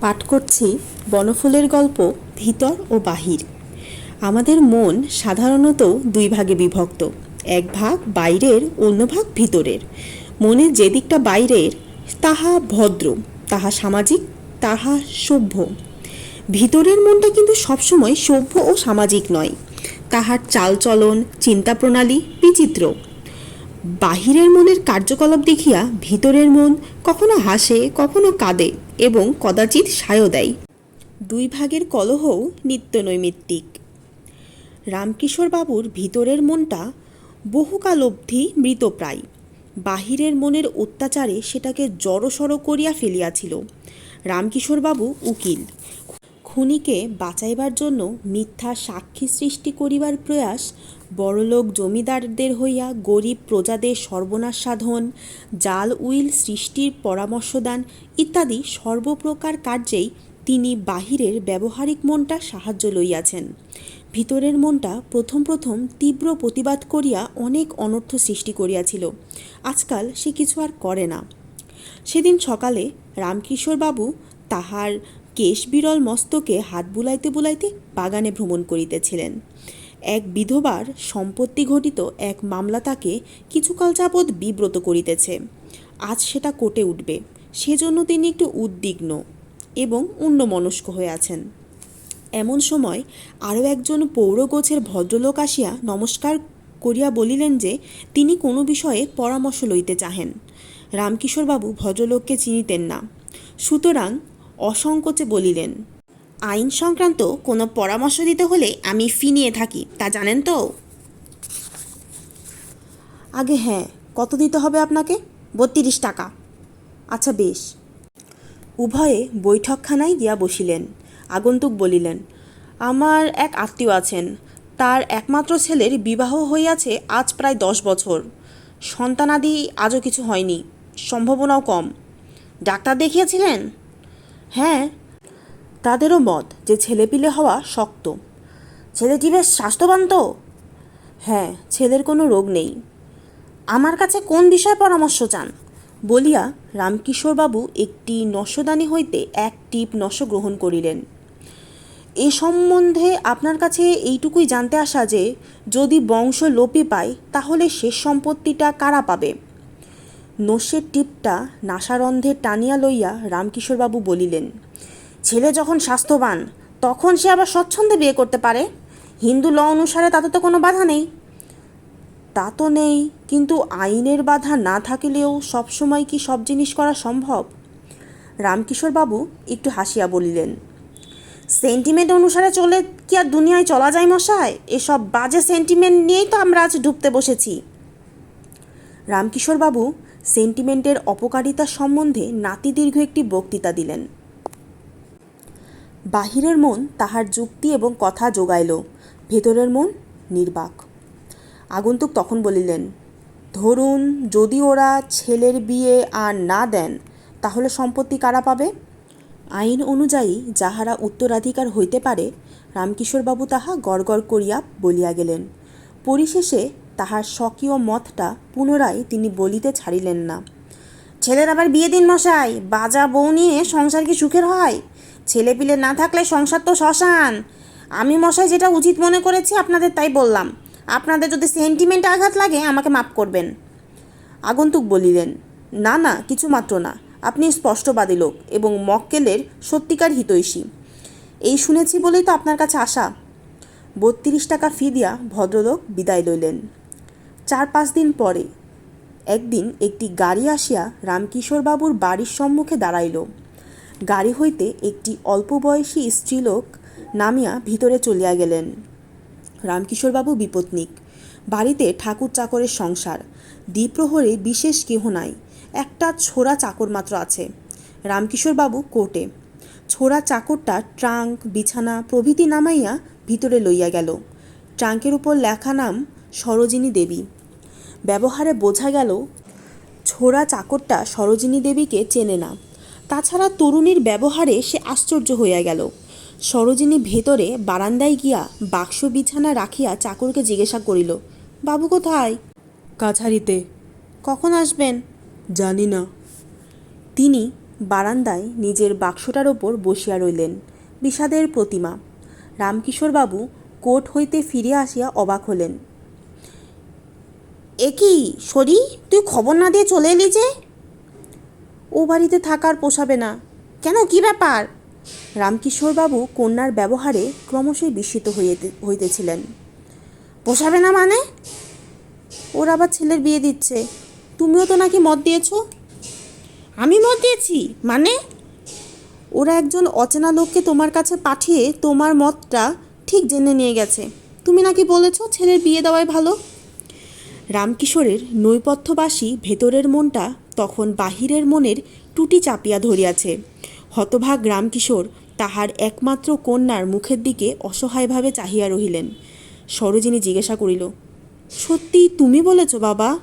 পাঠ করছি বনফুলের গল্প ভিতর ও বাহির। আমাদের মন সাধারণত দুই ভাগে বিভক্ত, এক ভাগ বাইরের, অন্য ভাগ ভিতরের। মনের যে দিকটা বাইরের, তাহা ভদ্র, তাহা সামাজিক, তাহা সভ্য। ভিতরের মনটা কিন্তু সবসময় সভ্য ও সামাজিক নয়। তাহার চালচলন, চিন্তাপ্রণালী বিচিত্র। বাহিরের মনের কার্যকলাপ দেখিয়া ভিতরের মন কখনো হাসে, কখনো কাঁদে। এবং কদাচিৎ সায়ও দেয়। দুই ভাগের কলহও নিত্য নৈমিত্তিক রামকিশোর বাবুর ভিতরের মনটা বহুকাল অবধি মৃতপ্রায়। বাহিরের মনের অত্যাচারে সেটাকে জড়সড় করিয়া ফেলিয়াছিল। রামকিশোরবাবু উকিল। খুনিকে বাঁচাইবার জন্য মিথ্যা সাক্ষী সৃষ্টি করিবার প্রয়াস বড়লোক জমিদারদের হইয়া গরিব প্রজাদের সর্বনাশ সাধন, জাল উইল সৃষ্টির পরামর্শদান ইত্যাদি সর্বপ্রকার কার্যেই তিনি বাহিরের ব্যবহারিক মনটা সাহায্য লইয়াছেন। ভিতরের মনটা প্রথম প্রথম তীব্র প্রতিবাদ করিয়া অনেক অনর্থ সৃষ্টি করিয়াছিল। আজকাল সে কিছু আর করে না। সেদিন সকালে রামকিশোরবাবু তাহার কেশ বিরল মস্তকে হাত বুলাইতে বুলাইতে বাগানে ভ্রমণ করিতেছিলেন। এক বিধবার সম্পত্তি ঘটিত এক মামলা তাকে কিছুকাল যাবৎ বিব্রত করিতেছে। আজ সেটা কোটে উঠবে, সেজন্য তিনি একটু উদ্বিগ্ন এবং অন্যমনস্ক হয়ে আছেন। এমন সময় আরও একজন পৌরগোছের ভদ্রলোক আসিয়া নমস্কার করিয়া বলিলেন যে, তিনি কোনো বিষয়ে পরামর্শ লইতে চাহেন। রামকিশোরবাবু ভদ্রলোককে চিনিতেন না। সুতরাং অসংকোচে বলিলেন, আইন সংক্রান্ত কোনো পরামর্শ দিতে হলে আমি ফি নিয়ে থাকি, তা জানেন তো? আগে হ্যাঁ কত দিতে হবে আপনাকে? বত্রিশ টাকা। আচ্ছা বেশ। উভয়ে বৈঠকখানায় গিয়া বসিলেন। আগন্তুক বলিলেন, আমার এক আত্মীয় আছেন। তার একমাত্র ছেলের বিবাহ হইয়াছে আজ প্রায় দশ বছর। সন্তানাদি আজও কিছু হয়নি, সম্ভাবনাও কম। ডাক্তার দেখিয়েছিলেন? হ্যাঁ তাদেরও মত যে ছেলেপিলে হওয়া শক্ত। ছেলেটি বেশ স্বাস্থ্যবান তো? হ্যাঁ ছেলের কোনো রোগ নেই। আমার কাছে কোন বিষয়ে পরামর্শ চান? বলিয়া রামকিশোরবাবু একটি নশদানি হইতে এক টিপ নশ গ্রহণ করিলেন। এ সম্বন্ধে আপনার কাছে এইটুকুই জানতে আসা যে, যদি বংশ লোপে পায়, তাহলে শেষ সম্পত্তিটা কারা পাবে? নস্যের টিপটা নাসারন্ধে টানিয়া লইয়া রামকিশোরবাবু বলিলেন, ছেলে যখন স্বাস্থ্যবান, তখন সে আবার স্বচ্ছন্দে বিয়ে করতে পারে? হিন্দু ল অনুসারে তাতে তো কোনো বাধা নেই। তা তো নেই, কিন্তু আইনের বাধা না থাকলেও সবসময় কি সব জিনিস করা সম্ভব? রামকিশোরবাবু একটু হাসিয়া বলিলেন, সেন্টিমেন্ট অনুসারে চলে কি আর দুনিয়ায় চলা যায় মশায়? এসব বাজে সেন্টিমেন্ট নিয়েই তো আমরা আজ ডুবতে বসেছি। রামকিশোরবাবু সেন্টিমেন্টের অপকারিতা সম্বন্ধে নাতিদীর্ঘ একটি বক্তৃতা দিলেন। বাহিরের মন তাহার যুক্তি এবং কথা যোগাইল, ভেতরের মন নির্বাক। আগন্তুক তখন বলিলেন, ধরুন যদি ওরা ছেলের বিয়ে আর না দেন, তাহলে সম্পত্তি কারা পাবে? আইন অনুযায়ী যাহারা উত্তরাধিকার হইতে পারে, রামকিশোরবাবু তাহা গড়গড় করিয়া বলিয়া গেলেন। পরিশেষে তাহার স্বকীয় মতটা পুনরায় তিনি বলিতে ছাড়িলেন না। ছেলের আবার বিয়ে দিন মশাই, বাজা বউ নিয়ে সংসার কি সুখের হয়? ছেলে পিলে না থাকলে সংসার তো শ্মশান। আমি মশাই যেটা উচিত মনে করেছি আপনাদের তাই বললাম। আপনাদের যদি সেন্টিমেন্ট আঘাত লাগে, আমাকে মাফ করবেন। আগন্তুক বলিলেন, না না, কিছু মাত্র না। আপনি স্পষ্টবাদী লোক এবং মক্কেলের সত্যিকার হিতৈষী। এই শুনেছি বলেই তো আপনার কাছে আসা। বত্রিশ টাকা ফি দিয়া ভদ্রলোক বিদায় লইলেন। চার পাঁচ দিন পরে। একদিন একটি গাড়ি আসিয়া রামকিশোরবাবুর বাড়ির সম্মুখে দাঁড়াইল। গাড়ি হইতে একটি অল্প বয়সী স্ত্রীলোক নামিয়া ভিতরে চলিয়া গেলেন। রামকিশোরবাবু বিপত্নিক। বাড়িতে ঠাকুর চাকরের সংসার। দ্বিপ্রহরে বিশেষ কেহ নাই। একটা ছোড়া চাকর মাত্র আছে। রামকিশোরবাবু কোর্টে। ছোড়া চাকরটা ট্রাঙ্ক, বিছানা প্রভৃতি নামাইয়া ভিতরে লইয়া গেল। ট্রাঙ্কের উপর লেখা নাম সরোজিনী দেবী। ব্যবহারে বোঝা গেল ছোড়া চাকরটা সরোজিনী দেবীকে চেনে না। তাছাড়া তরুণীর ব্যবহারে সে আশ্চর্য হইয়া গেল। সরোজিনী ভেতরে বারান্দায় গিয়া বাক্স বিছানা রাখিয়া চাকরকে জিজ্ঞাসা করিল বাবু কোথায়? কাছারিতে। কখন আসবেন? জানি না। তিনি বারান্দায় নিজের বাক্সটার ওপর বসিয়া রইলেন বিষাদের প্রতিমা। রামকিশোরবাবু কোর্ট হইতে ফিরে আসিয়া অবাক হলেন। এ কি, সরি? তুই খবর না দিয়ে চলে এলি যে? ও বাড়িতে থাকার পোষাবে না। কেন, কি ব্যাপার? রামকিশোরবাবু কন্যার ব্যবহারে ক্রমশই বিস্মিত হইতে, হইতেছিলেন। পোষাবে না মানে? ওর আবার ছেলের বিয়ে দিচ্ছে। তুমিও তো নাকি মত দিয়েছ? আমি মত দিয়েছি? মানে? ওরা একজন অচেনা লোককে তোমার কাছে পাঠিয়ে তোমার মতটা ঠিক জেনে নিয়ে গেছে। তুমি নাকি বলেছ ছেলের বিয়ে দেওয়াই ভালো? রামকিশোরের নৈপথ্যবাসী ভেতরের মনটা তখন বাহিরের মনের টুটি চাপিয়া ধরিয়াছে। হতভাগ রামকিশোর তাহার একমাত্র কন্যার মুখের দিকে অসহায়ভাবে চাহিয়া রহিলেন। সরোজিনী জিজ্ঞাসা করিল সত্যি তুমি বলেছ বাবা?